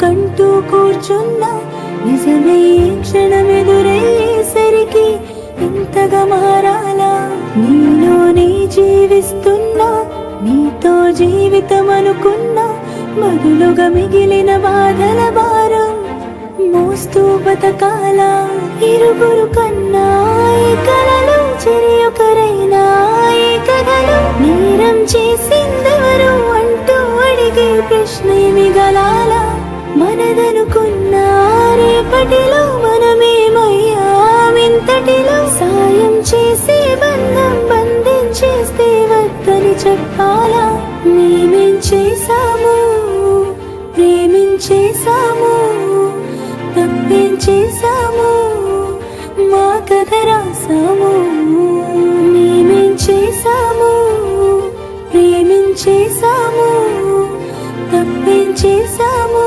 కంటూ కూర్చున్నా నిజమే క్షణం ఎదురయ్యేసరికి ఇంతగా మారాలా నీలోనే జీవిస్తున్నా నీతో జీవితం అనుకున్నా బదులుగా మిగిలిన బాధల భారం మోస్తూ బతకాల ఇరుగురు కన్నా ఈ కలలు చెరి ఒకరైనా ఈ కథలు నేరం చేసిందెవరు అంటూ అడిగే ప్రశ్న మిగలా రేపటిలో మనమేమయ్యామింతటిలో సాయం చేసి బంధం బంధించేస్తే వద్దని చెప్పాలా? మేమేం చేశాము? ప్రేమించేశాము తప్పేం చేశాము? మా కథ రాసాము. మేమేం చేశాము? ప్రేమించేశాము తప్పేం చేశాము?